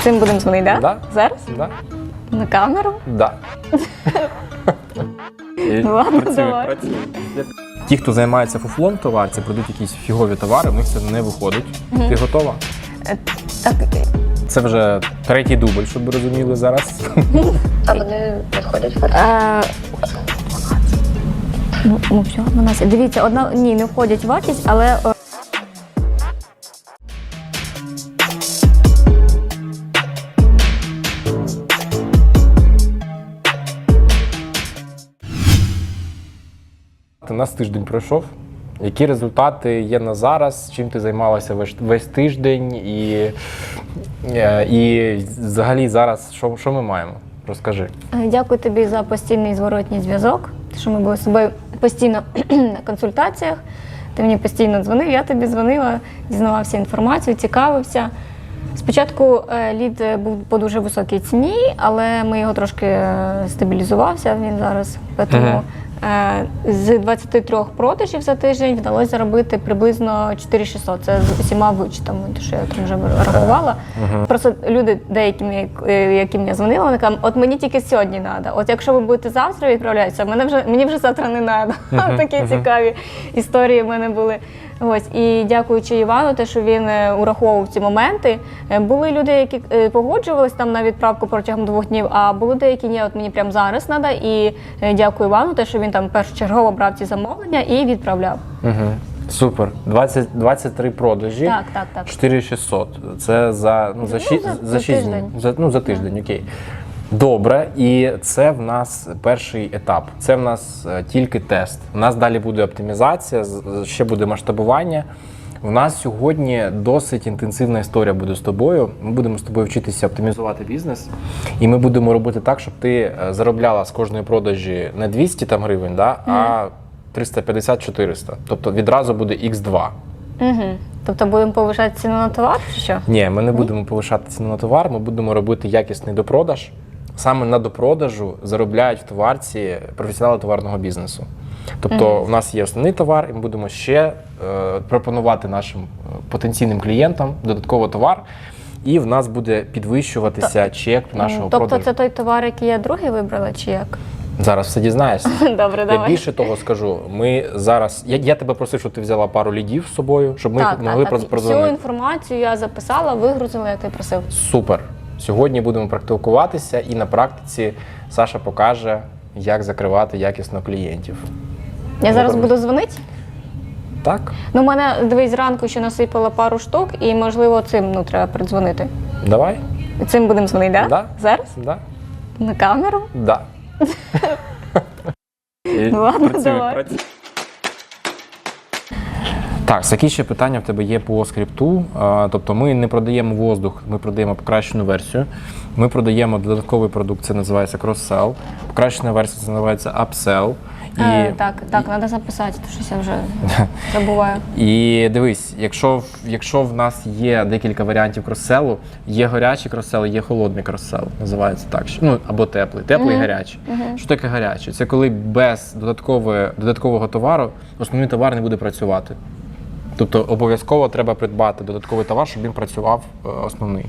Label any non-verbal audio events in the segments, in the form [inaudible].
Цим будемо дзвонити, да? Да. Зараз? Да? На камеру? Да. [laughs] Ну ладно, працює, давай. працює. Ті, хто займається фуфлом товар, це продають якісь фігові товари, в них це не виходить. Ти готова? Е, Так, Це вже третій дубль, щоб ви розуміли зараз. А вони підходять в е, ну, ну все, 12. Дивіться, одна ні, не входять в вартість, але е, У нас тиждень пройшов. Які результати є на зараз? Чим ти займалася весь, весь тиждень? І, е, і взагалі зараз що, що ми маємо? Розкажи. Е, Дякую тобі за постійний зворотній зв'язок. Що ми були з тобою постійно [clears throat] на консультаціях. Ти мені постійно дзвонив, я тобі дзвонила, дізнавався інформацію, цікавився. Спочатку е, лід був по дуже високій ціні, але ми його трошки стабілізувався. Він зараз. Тому з 23 продажів за тиждень вдалося заробити приблизно 4600. Це з усіма вичитами, те, що я там вже рахувала. Просто люди, деякі які мені дзвонили, вони кажуть, от мені тільки сьогодні треба. От якщо ви будете завтра відправлятися, мене вже мені вже завтра не треба. [laughs] Такі цікаві історії в мене були. Ось і дякуючи Івану, те, що він е, ураховував ці моменти. Е, Були люди, які е, погоджувались там на відправку протягом двох днів, а були деякі ні, от мені прямо зараз треба. І дякую Івану, те, що він там першочергово брав ці замовлення і відправляв. Угу. Супер. 20, 23 продажі. Так, так, так. 4600. Це за, ну, за, Ну, за- за, за 6 тиждень. днів. За, ну, за тиждень, окей. Добре, і це в нас перший етап. Це в нас е, тільки тест. У нас далі буде оптимізація, ще буде масштабування. У нас сьогодні досить інтенсивна історія буде з тобою. Ми будемо з тобою вчитися оптимізувати бізнес, і ми будемо робити так, щоб ти е, заробляла з кожної продажі не 200 там гривень, да, а 350-400. Тобто відразу буде x2. Угу. Тобто будемо повишати ціну на товар, чи що? Ні, ми не будемо повишати ціну на товар, ми будемо робити якісний допродаж. Саме на допродажу заробляють в товарці професіонали товарного бізнесу. Тобто, у нас є основний товар, і ми будемо ще е, пропонувати нашим е, потенційним клієнтам додатково товар, і в нас буде підвищуватися чек нашого тобто продажу. це той товар, який я другий вибрала, чи як? Зараз все дізнаєшся. [laughs] Добре, Я давай. більше того скажу. Ми зараз. Я, я тебе просив, щоб ти взяла пару лідів з собою, щоб ми так, могли так, так. Всю інформацію я записала, вигрузила, як ти просив. Супер. Сьогодні будемо практикуватися, і на практиці Саша покаже, як закривати якісно клієнтів. Я зараз буду дзвонити. Так? Ну, у мене дивись, зранку ще насипала пару штук, і можливо цим ну, треба придзвонити. Давай? Цим будемо дзвонити, да? Да. Зараз? Да? На камеру? Да. Ну [laughs] ладно, працює, давай. Так, які ще питання в тебе є по скрипту? Тобто ми не продаємо воздух, ми продаємо покращену версію. Ми продаємо додатковий продукт, це називається крос-сел. Покращена версія це називається upsell. І, Е, так, так, треба записати, тому щось я вже [laughs] забуваю. І дивись, якщо, якщо в нас є декілька варіантів кросселу, є гарячий кросел, є холодний кросел, називається так. що- Ну або теплий, теплий і гарячий. Що таке гарячий? Це коли без додаткової, додаткового товару основний товар не буде працювати. Тобто обов'язково треба придбати додатковий товар, щоб він працював е, основний.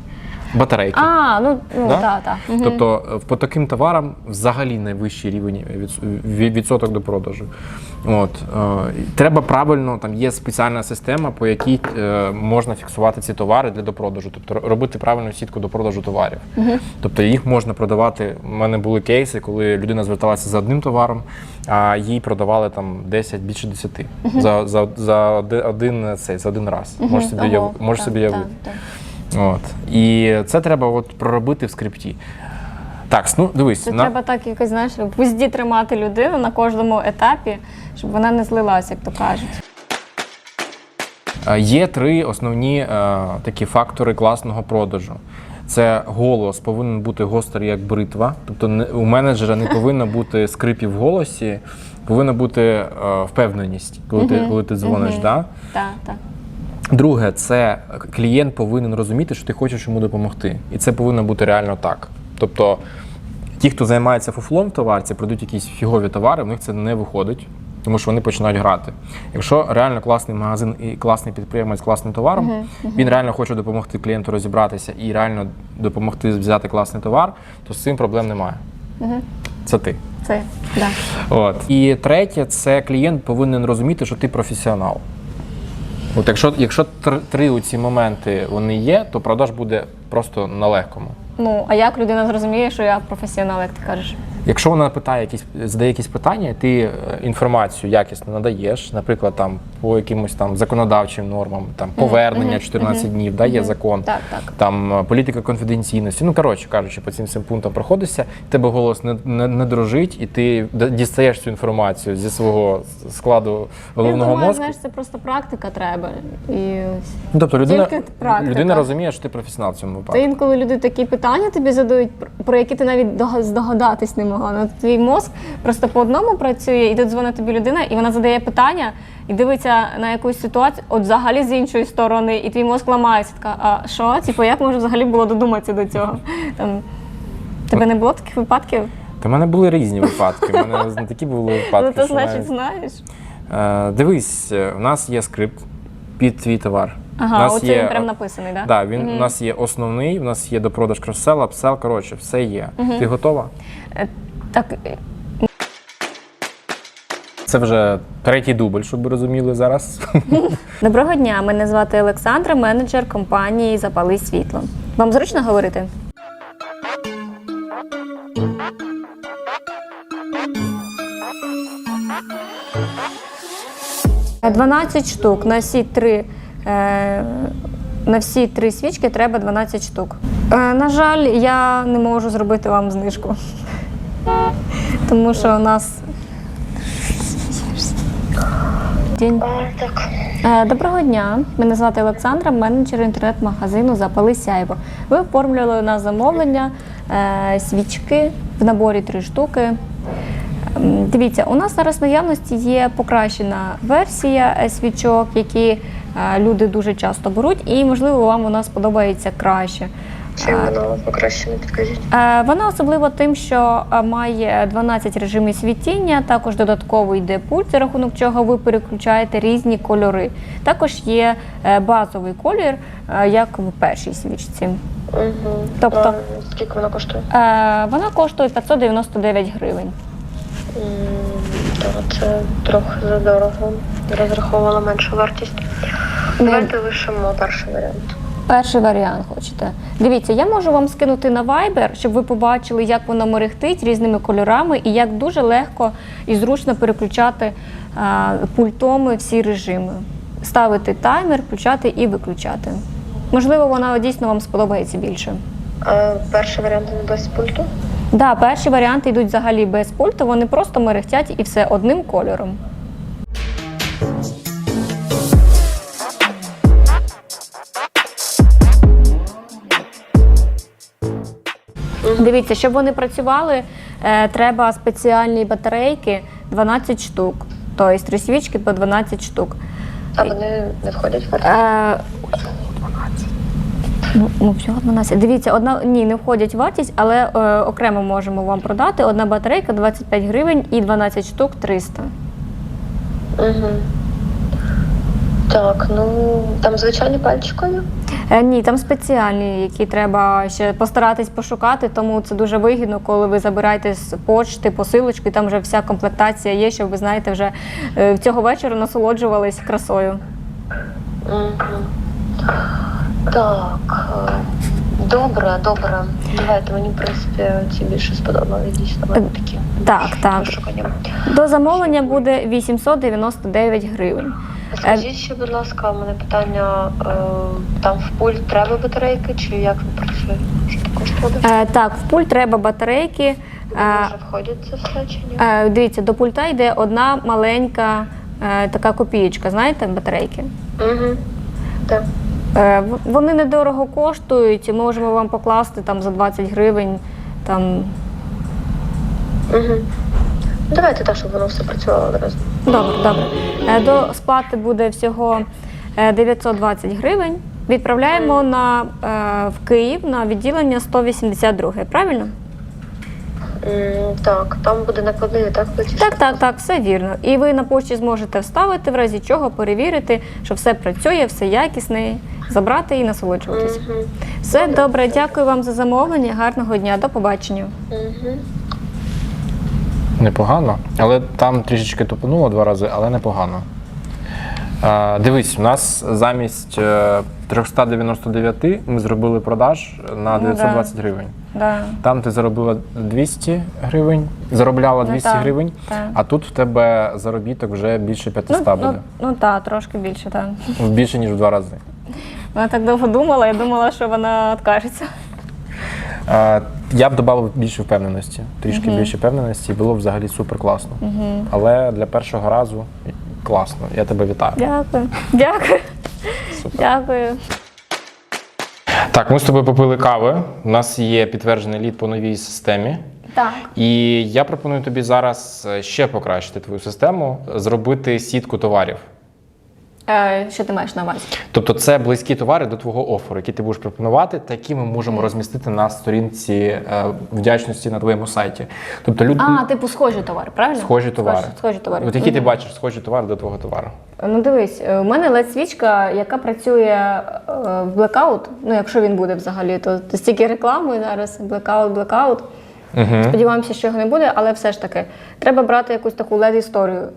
Батарейки. А, ну, ну Да? так, так. Мгм. Тобто е, по таким товарам взагалі найвищий рівень відс- відсоток до продажу. От, е, треба правильно, там є спеціальна система, по якій е, можна фіксувати ці товари для допродажу, тобто робити правильну сітку до продажу товарів. Тобто їх можна продавати. У мене були кейси, коли людина зверталася за одним товаром, а їй продавали там 10, більше 10 за, за, за один, цей, за один раз. Можеш собі, Ого, можеш так, собі так, уявити. так. От. І це треба от проробити в скрипті. Так, ну дивись, Це на... треба так якось, знаєш, в узді тримати людину на кожному етапі, щоб вона не злилася, як то кажуть. Є три основні е, такі фактори класного продажу. Це голос повинен бути гострий як бритва. Тобто не- у менеджера не повинно бути скрипів в голосі, повинна бути е, впевненість, коли ти, коли ти дзвониш. Да? Так, так. Друге, це клієнт повинен розуміти, що ти хочеш йому допомогти. І це повинно бути реально так. Тобто, ті, хто займається фуфлом в товарці, продають якісь фігові товари, в них це не виходить. тому що вони починають грати. Якщо реально класний магазин і класний підприємець з класним товаром, він реально хоче допомогти клієнту розібратися і реально допомогти взяти класний товар, то з цим проблем немає. Це ти. Це да. От. І третє, це клієнт повинен розуміти, що ти професіонал. От якщо, якщо тр- три оці моменти вони є, то продаж буде просто на легкому. Ну а як людина зрозуміє, що я професіонал, як ти кажеш? Якщо вона питає якісь, задає якісь питання, ти е, інформацію якісно надаєш, наприклад, там по якимось там законодавчим нормам, там повернення 14 днів, да, є закон, Так, так. там е, політика конфіденційності. Ну коротше кажучи, по цим всім пунктам проходишся, тебе голос не, не, не дрожить, і ти дістаєш цю інформацію зі свого складу головного я думаю, мозку. знаєш, це просто практика треба. І. Ну, тобто людина, Тільки практика. людина розуміє, що ти професіонал в цьому Та інколи люди такі питання тобі задають, про- які ти навіть дога- здогадатись не могла. Ну, твій мозк просто по одному працює, і тут дзвонить тобі людина, і вона задає питання і дивиться на якусь ситуацію, от взагалі з іншої сторони, і твій мозк ламається. Така, а що? Типу, як може взагалі було додуматися до цього? [laughs] Там, тебе не було таких випадків? Та в мене були різні випадки. У мене не такі були випадки. ну, то значить, знаєш. Е, дивись, е, у нас є скрипт під твій товар. у Ага, нас оце він прям написаний, так? Да, він у нас є основний, у нас є допродаж кросел, апсел, коротше, все є. Ти готова? Е, Так, е, Це вже третій дубль, щоб ви розуміли зараз. [laughs] Доброго дня, мене звати Олександра, менеджер компанії Запали світло. Вам зручно говорити? Е, 12 штук на всі три. е, На всі три свічки треба 12 штук. Е, На жаль, я не можу зробити вам знижку. [laughs] Тому що у нас. День. А, так. Е, Доброго дня. Мене звати Олександра, менеджер інтернет-магазину Запали Сяйво. Ви оформлювали на замовлення е, свічки в наборі три штуки. Дивіться, у нас зараз в наявності є покращена версія е, свічок, які люди дуже часто беруть, і можливо вам вона сподобається краще. Чим воно покращено, підкажіть? Е, Вона особливо тим, що е, має 12 режимів світіння, також додатково йде пульт, за рахунок чого ви переключаєте різні кольори. Також є е, базовий колір, як в першій свічці. Угу. Тобто? А, скільки воно коштує? Вона коштує 599 гривень. Це трохи задорого. Розраховувала меншу вартість. Давайте лишимо перший варіант. Перший варіант хочете. Дивіться, я можу вам скинути на Viber, щоб ви побачили, як воно мерехтить різними кольорами і як дуже легко і зручно переключати е, пультом всі режими. Ставити таймер, включати і виключати. Можливо, вона дійсно вам сподобається більше. А перший варіант не без пульту? Да, перші варіанти йдуть взагалі без пульту, вони просто мерехтять і все одним кольором. Дивіться, щоб вони працювали, е, треба спеціальні батарейки 12 штук. Тобто три свічки по 12 штук. А вони не входять в вартість? Е, Ну, ну, всього 12. Дивіться, одна ні, не входять в вартість, але е, окремо можемо вам продати. Одна батарейка 25 гривень і 12 штук 300. Угу. Так, ну там звичайні пальчикові. Е, ні, там спеціальні, які треба ще постаратись пошукати, тому це дуже вигідно, коли ви забираєте з почти посилочку, і там вже вся комплектація є, щоб ви знаєте, вже е, цього вечора насолоджувались красою. Так. е, Добре, добре. Давайте мені, в принципі, ці більше сподобали. Дійсно, вони такі. Так, так. До замовлення буде 899 гривень. Скажіть ще, будь ласка, у мене питання, е, там в пульт треба батарейки, чи як він працює? Що також буде? Е, так, в пульт треба батарейки. Вони Е, вже входять це все чи ні? Дивіться, до пульта йде одна маленька така копієчка, знаєте, батарейки. Угу. Так. Вони недорого коштують, і можемо вам покласти там за 20 гривень. Там... Угу. Давайте так, щоб воно все працювало одразу. Добре, добре. Е, До сплати буде всього е, 920 гривень. Відправляємо на, е, в Київ на відділення 182, правильно? Так, там буде накладний, так? платіж? Так, так, так, все вірно. І ви на пошті зможете вставити, в разі чого перевірити, що все працює, все якісне, забрати і насолоджуватися. Мгм. Все добре, дякую вам за замовлення. Гарного дня, до побачення. Мгм. Непогано, але там трішечки тупануло два рази, але непогано. Е, дивись, у нас замість е, 399 ми зробили продаж на Ну, 920 гривень. Да. Там ти заробила 200 гривень, заробляла Ну, 200 так, гривень, так. а тут в тебе заробіток вже більше 500 Ну, буде. ну, ну так, трошки більше, так. Більше, ніж в два рази. Вона так довго думала, я думала, що вона відкажеться. Я б додав більше впевненості, трішки більше впевненості, і було б взагалі супер класно. Але для першого разу класно. Я тебе вітаю. Дякую. Дякую. Супер. Дякую. Так, ми з тобою попили кави. У нас є підтверджений лід по новій системі. Так. І я пропоную тобі зараз е, ще покращити твою систему, зробити сітку товарів. Е, що ти маєш на увазі? Тобто це близькі товари до твого оферу, які ти будеш пропонувати, та які ми можемо розмістити на сторінці е, вдячності на твоєму сайті. Тобто люди А, типу схожі товари, правильно? схожі товари. Схожі, схожі товари. От які ти Мгм. бачиш схожі товари до твого товару? Ну дивись, е, у мене led свічка, яка працює е, в блекаут. Ну, якщо він буде взагалі, то стільки реклами зараз, блекаут, блекаут. Угу. Сподіваємося, що його не буде, але все ж таки, треба брати якусь таку led історію.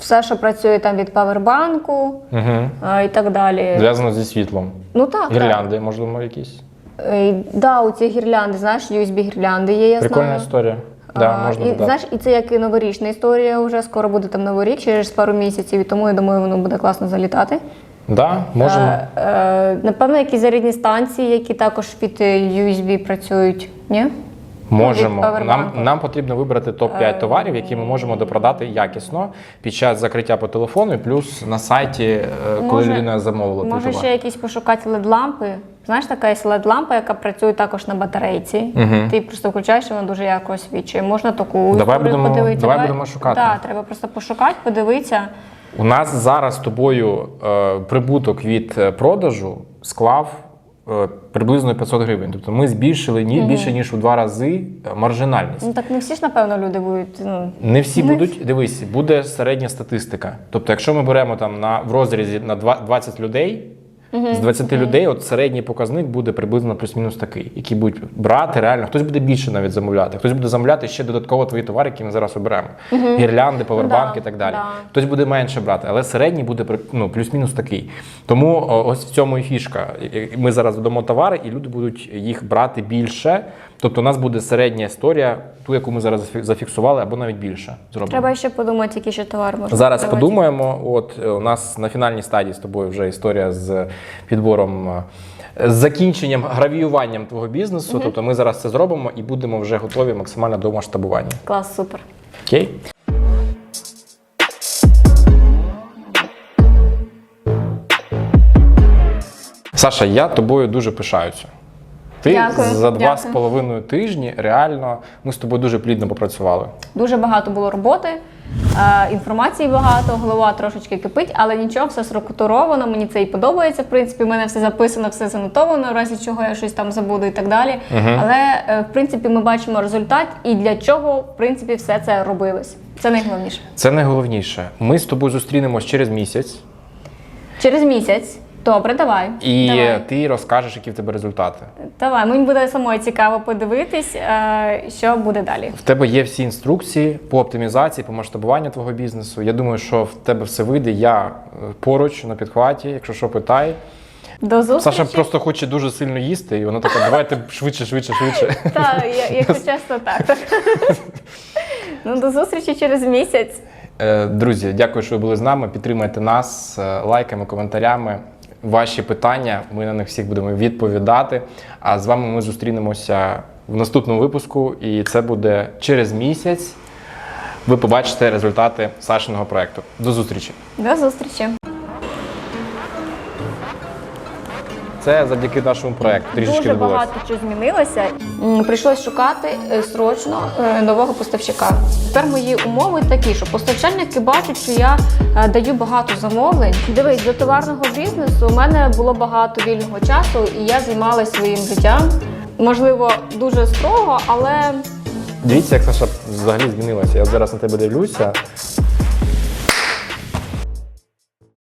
Все, що працює там від павербанку Угу. е, і так далі. Зв'язано зі світлом. Ну так. так. Гірлянди, можливо, якісь. Е, Да, у ці гірлянди, знаєш, USB-гірлянди є, я Прикольна знаю. історія. Да, А, можна і, знаєш, і це як і новорічна історія вже скоро буде там новий рік, через пару місяців, і тому я думаю, воно буде класно залітати. Да, можемо. Е, е, напевно, якісь зарядні станції, які також від е, USB працюють. Ні? Можемо. Нам, нам потрібно вибрати топ-5 товарів, які ми можемо допродати якісно під час закриття по телефону, і плюс на сайті, е, коли Може- людина замовила Може товар. ще якісь пошукати LED-лампи. Знаєш, така є LED-лампа, яка працює також на батарейці. Мгм. Ти просто включаєш, вона дуже ярко освічує. Можна таку Давай будемо- подивитися. давай будемо шукати. Так, треба просто пошукати, подивитися. У нас зараз з тобою е, прибуток від е, продажу склав е, приблизно 500 гривень. Тобто ми збільшили ні більше ніж у два рази е, маржинальність. Ну так не всі ж, напевно, люди будуть. Ну, Не всі будуть дивись, буде середня статистика. Тобто, якщо ми беремо там на в розрізі на два- 20 людей. З 20 людей, от середній показник буде приблизно плюс-мінус такий, які будуть брати реально. Хтось буде більше навіть замовляти, хтось буде замовляти ще додатково твої товари, які ми зараз оберемо. Гірлянди, повербанки і так далі. да. Хтось буде менше брати, але середній буде ну, плюс-мінус такий. Тому ось в цьому і фішка. Ми зараз додамо товари, і люди будуть їх брати більше. Тобто, у нас буде середня історія, ту, яку ми зараз зафіксували, або навіть більше зробимо. треба ще подумати, які ще товари можна. Зараз продавати. подумаємо. От е, у нас на фінальній стадії з тобою вже історія з підбором. е, З закінченням гравіюванням твого бізнесу, тобто ми зараз це зробимо і будемо вже готові максимально до масштабування. Клас, супер. Окей? Саша, я тобою дуже пишаюся. Ти Дякую, за два дякую. з половиною тижні реально ми з тобою дуже плідно попрацювали. Дуже багато було роботи, е, інформації багато, голова трошечки кипить, але нічого, все структуровано. Мені це і подобається. В принципі, в мене все записано, все занотовано, в разі чого я щось там забуду і так далі. Але е, в принципі ми бачимо результат і для чого в принципі все це робилось. Це найголовніше. Це найголовніше. Ми з тобою зустрінемось через місяць, Через місяць. Добре, давай. і давай. ти розкажеш, які в тебе результати. давай. Мені буде самою цікаво подивитись, е, що буде далі. В тебе є всі інструкції по оптимізації, по масштабуванню твого бізнесу. Я думаю, що в тебе все вийде. Я е, поруч на підхваті, якщо що питай. До зустрічі. Саша просто хоче дуже сильно їсти, і вона така, давайте швидше, швидше, швидше. [laughs] [laughs] Так, якщо чесно, так. ну, до зустрічі через місяць. Е, Друзі, дякую, що ви були з нами. Підтримайте нас лайками, коментарями. Ваші питання, ми на них всіх будемо відповідати. А з вами ми зустрінемося в наступному випуску, і це буде через місяць. Ви побачите результати Сашиного проекту. До зустрічі! До зустрічі. Це завдяки нашому проекту. Трішечки Дуже відбулося. багато що змінилося. Прийшлось шукати е, срочно е, нового поставщика. Тепер мої умови такі, що постачальники бачать, що я е, даю багато замовлень. Дивись, до товарного бізнесу у мене було багато вільного часу, і я займалася своїм життям. Можливо, дуже строго, але Дивіться, як Саша взагалі змінилася. Я зараз на тебе дивлюся.